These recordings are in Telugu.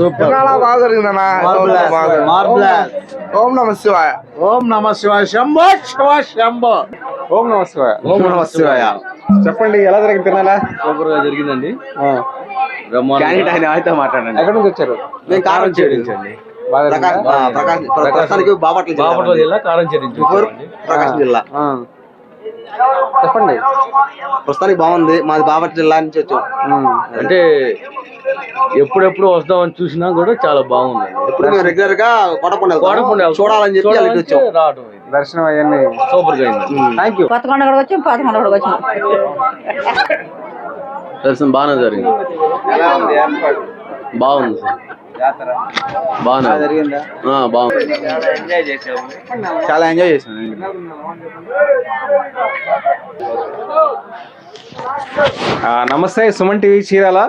సూపర్. బాగా జరిగిందన్న. ఓం నమ శివాయ. ఓం నమ శివాయ శంభో శివ శంభో. ఓం నమ శివాయ. ఓం నమ శివాయ. చెప్పండి ఎలా జరిగింది తినాలా సూపర్గా జరిగిందండి క్యాండిడేట్ ఆయన అయితే మాట్లాడండి. ఎక్కడి నుంచి వచ్చారు? నేను కారం చేయించండి బాపట్ల జిల్లా కారం చెల్లించు ప్రకాశం జిల్లా. ఆ. చెప్పండి. ప్రస్తుతానికి బాగుంది. మాది బాపట్ల జిల్లా నుంచి వచ్చాం. అంటే ఎప్పుడెప్పుడు వస్తామని చూసినా కూడా చాలా ఇప్పుడు మేము రెగ్యులర్గా కోటపండి వెళ్తాం. చూడాలని చెప్పి వచ్చాం. రావడం. దర్శనం అవన్నీ సూపర్గా అయింది థ్యాంక్ యూ పదకొండు కూడా వచ్చాం పదకొండు కూడా వచ్చాం. దర్శనం బాగానే జరిగింది. బాగుంది సార్. బాగానే ఉంది. ఆ, బాగుంది. చాలా ఎంజాయ్ చేసాం ఆ, నమస్తే సుమన్ టీవీ చీరాల.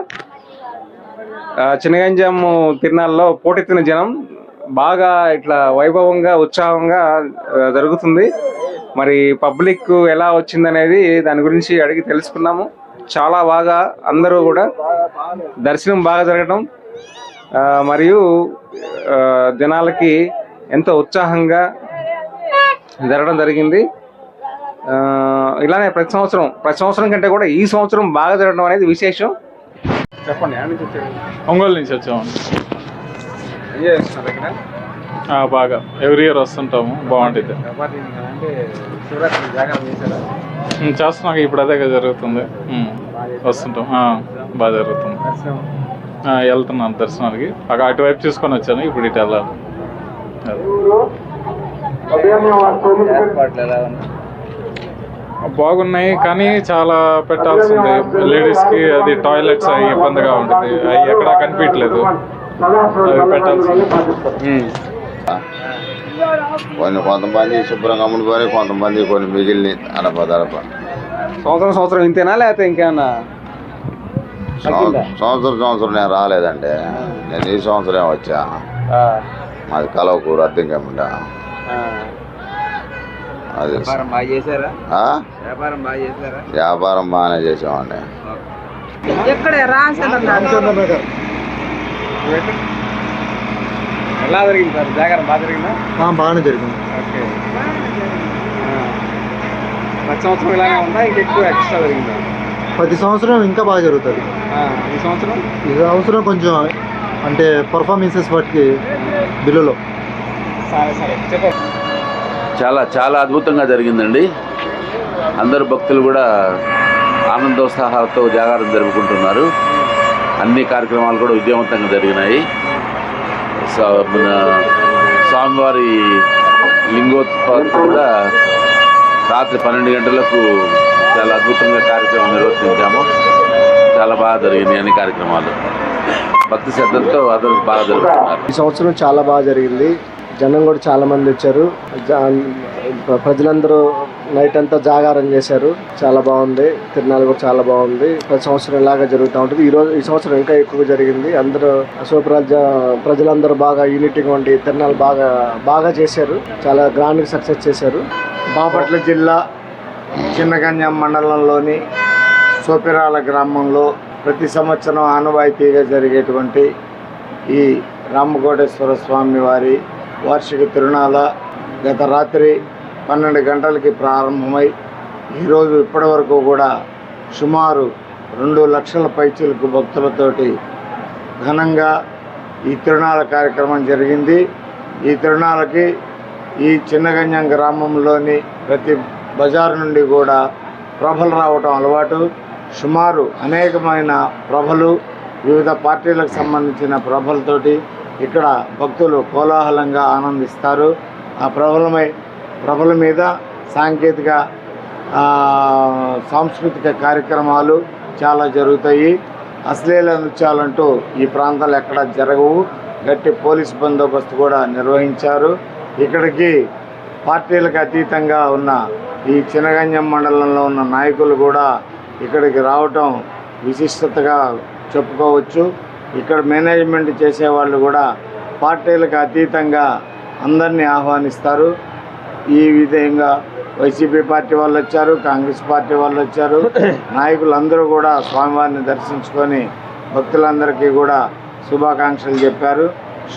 చిన్నగంజాం తిరునాళ్ళలో పోటెత్తిన జనం బాగా ఇట్లా వైభవంగా ఉత్సాహంగా జరుగుతుంది. మరి పబ్లిక్ ఎలా వచ్చిందనేది దాని గురించి అడిగి తెలుసుకున్నాము. చాలా బాగా అందరూ కూడా దర్శనం బాగా జరగడం మరియు జనాలకి ఎంతో ఉత్సాహంగా జరగడం జరిగింది. ఇలానే ప్రతి సంవత్సరం ప్రతి సంవత్సరం కంటే కూడా ఈ సంవత్సరం బాగా జరగడం అనేది విశేషం. చెప్పండి ఒంగోలు నుంచి వచ్చాము. ఎంజాయ్ చేస్తున్నారు ఇక్కడ? ఆ, బాగా. ఎవ్రీ ఇయర్ వస్తుంటాము. బాగుంటుంది. చేస్తున్నాక ఇప్పుడు అదే జరుగుతుంది. వస్తుంటాం. ఆ, బాగా జరుగుతుంది. వెళ్తున్నాను దర్శనానికి అక్కడ అటువైపు చూసుకొని వచ్చాను ఇప్పుడు ఇటు వెళ్ళాలి. బాగున్నాయి కానీ చాలా పెట్టాల్సి ఉంది లేడీస్కి అది టాయిలెట్స్ అవి ఇబ్బందిగా ఉంటుంది అవి ఎక్కడ కనిపించట్లేదు అవి పెట్టాల్సి ఉంది. కొన్ని కొంతమంది శుభ్రంగా అమ్ముడుకొని కొంతమంది కొన్ని మిగిలిన అనప దడప సంవత్సరం సంవత్సరం ఇంతేనా లేకపోతే ఇంకేమన్నా తగ్గిందా? సంవత్సరం సంవత్సరం నేను రాలేదండి. నేను ఈ సంవత్సరం వచ్చా. ఆ, మాది కలవకూరు అద్దెంకమ్మంట ఆ. అది? వ్యాపారం బాగానే చేసామండి ఎలా జరిగింది సార్? జాగారం బాగా జరిగిందా? బాగానే జరిగింది. ఓకే. ప్రతి సంవత్సరం ఇలాగే ఉందా? ఇంకెక్కువ ఎక్స్ట్రా జరిగిందా? ప్రతి సంవత్సరం ఇంకా బాగా జరుగుతుంది. ఆ, ఈ సంవత్సరం? ఈ సంవత్సరం కొంచెం అంటే పర్ఫార్మెన్సెస్ బట్టి బిల్లులో. సరే సరే చెప్పండి చాలా చాలా అద్భుతంగా జరిగిందండి. అందరు భక్తులు కూడా ఆనందోత్సాహాలతో జాగారం జరుపుకుంటున్నారు. అన్ని కార్యక్రమాలు కూడా విజయవంతంగా జరిగినాయి. స- మన స్వామివారి లింగోత్పత్తి కూడా రాత్రి పన్నెండు గంటలకు చాలా అద్భుతంగా కార్యక్రమం నిర్వర్తించాము. చాలా బాగా జరిగినాయి అన్ని కార్యక్రమాలు. భక్తి శ్రద్ధలతో అందరూ బాగా జరుగుతున్నారు ఈ సంవత్సరం చాలా బాగా జరిగింది. జనం కూడా చాలా మంది వచ్చారు. జా- ప్రజలందరూ నైట్ అంతా జాగారం చేశారు. చాలా బాగుంది. తిరునాళ్ళు కూడా చాలా బాగుంది. ప్రతి సంవత్సరం ఇలాగా జరుగుతూ ఉంటుంది. ఈ రోజు ఈ సంవత్సరం ఇంకా ఎక్కువ జరిగింది. అందరూ సూప్రజ ప్రజలందరూ బాగా యూనిటీగా ఉండి తిరునాళ్ళు బాగా బాగా చేశారు. చాలా గ్రాండ్గా సక్సెస్ చేశారు. బాపట్ల జిల్లా చిన్నగన్యం మండలంలోని సోపిరాల గ్రామంలో ప్రతి సంవత్సరం ఆనవాయితీగా జరిగేటువంటి ఈ రామకోటేశ్వర స్వామి వారి వార్షిక తిరునాళ గత రాత్రి పన్నెండు గంటలకి ప్రారంభమై ఈరోజు ఇప్పటి వరకు కూడా సుమారు రెండు లక్షల పైచీలకు భక్తులతోటి ఘనంగా ఈ తిరునాళ్ళ కార్యక్రమం జరిగింది. ఈ తిరునాళ్ళకి ఈ చిన్నగన్యం గ్రామంలోని ప్రతి బజారు నుండి కూడా ప్రభలు రావటం అలవాటు. సుమారు అనేకమైన ప్రభలు వివిధ పార్టీలకు సంబంధించిన ప్రభలతోటి ఇక్కడ భక్తులు కోలాహలంగా ఆనందిస్తారు. ఆ ప్రభలమై ప్రభల మీద సాంకేతిక సాంస్కృతిక కార్యక్రమాలు చాలా జరుగుతాయి. అశ్లీల నృత్యాలంటూ ఈ ప్రాంతాలు ఎక్కడ జరగవు. గట్టి పోలీస్ బందోబస్తు కూడా నిర్వహించారు. ఇక్కడికి పార్టీలకు అతీతంగా ఉన్న ఈ చినగంజం మండలంలో ఉన్న నాయకులు కూడా ఇక్కడికి రావటం విశిష్టతగా చెప్పుకోవచ్చు. ఇక్కడ మేనేజ్మెంట్ చేసేవాళ్ళు కూడా పార్టీలకు అతీతంగా అందరినీ ఆహ్వానిస్తారు. ఈ విధంగా వైసీపీ పార్టీ వాళ్ళు వచ్చారు కాంగ్రెస్ పార్టీ వాళ్ళు వచ్చారు. నాయకులందరూ కూడా స్వామివారిని దర్శించుకొని భక్తులందరికీ కూడా శుభాకాంక్షలు చెప్పారు.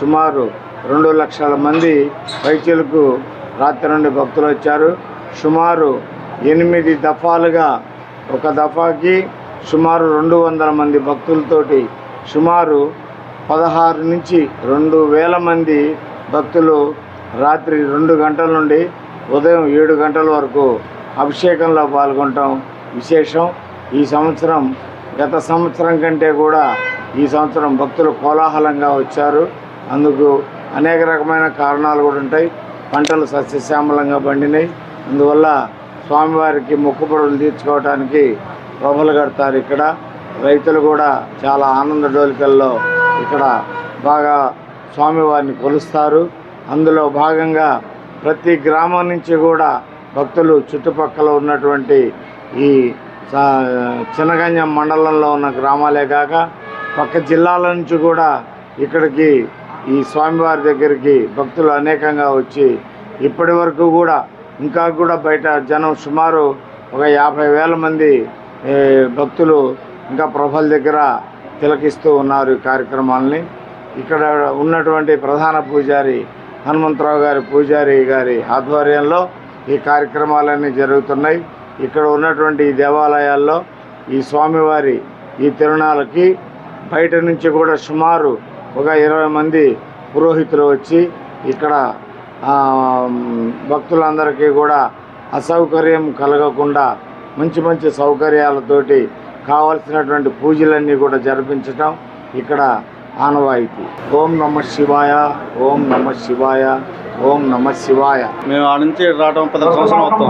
సుమారు రెండు లక్షల మంది వైద్యులకు రాత్రి నుండి భక్తులు వచ్చారు. సుమారు ఎనిమిది దఫాలుగా ఒక దఫాకి సుమారు రెండు వందల మంది భక్తులతోటి సుమారు పదహారు నుంచి రెండు వేల మంది భక్తులు రాత్రి రెండు గంటల నుండి ఉదయం ఏడు గంటల వరకు అభిషేకంలో పాల్గొనటం విశేషం. ఈ సంవత్సరం గత సంవత్సరం కంటే కూడా ఈ సంవత్సరం భక్తులు కోలాహలంగా వచ్చారు. అందుకు అనేక రకమైన కారణాలు కూడా ఉంటాయి. పంటలు సస్యశ్యామలంగా పండినాయి. అందువల్ల స్వామివారికి మొక్కుబడులు తీర్చుకోవడానికి ప్రభలు కడతారు ఇక్కడ. రైతులు కూడా చాలా ఆనంద డోలికల్లో ఇక్కడ బాగా స్వామివారిని కొలుస్తారు. అందులో భాగంగా ప్రతి గ్రామం నుంచి కూడా భక్తులు చుట్టుపక్కల ఉన్నటువంటి ఈ సా- చినగంజం మండలంలో ఉన్న గ్రామాలే కాక పక్క జిల్లాల నుంచి కూడా ఇక్కడికి ఈ స్వామివారి దగ్గరికి భక్తులు అనేకంగా వచ్చి ఇప్పటి వరకు కూడా ఇంకా కూడా బయట జనం సుమారు ఒక యాభై వేల మంది భక్తులు ఇంకా ప్రభల దగ్గర తిలకిస్తూ ఉన్నారు ఈ కార్యక్రమాలని. ఇక్కడ ఉన్నటువంటి ప్రధాన పూజారి హనుమంతరావు గారి పూజారి గారి ఆధ్వర్యంలో ఈ కార్యక్రమాలన్నీ జరుగుతున్నాయి. ఇక్కడ ఉన్నటువంటి ఈ దేవాలయాల్లో ఈ స్వామివారి ఈ తిరునాళ్ళకి బయట నుంచి కూడా సుమారు ఒక ఇరవై మంది పురోహితులు వచ్చి ఇక్కడ భక్తులందరికీ కూడా అసౌకర్యం కలగకుండా మంచి మంచి సౌకర్యాలతోటి కావలసినటువంటి పూజలన్నీ కూడా జరిపించటం ఇక్కడ ఆనవాయితీ. ఓం నమ శివాయ ఓం నమ శివాయ ఓం నమ శివాయ. మేము ఆ నుంచి రావడం పది సంవత్సరం అవుతాం.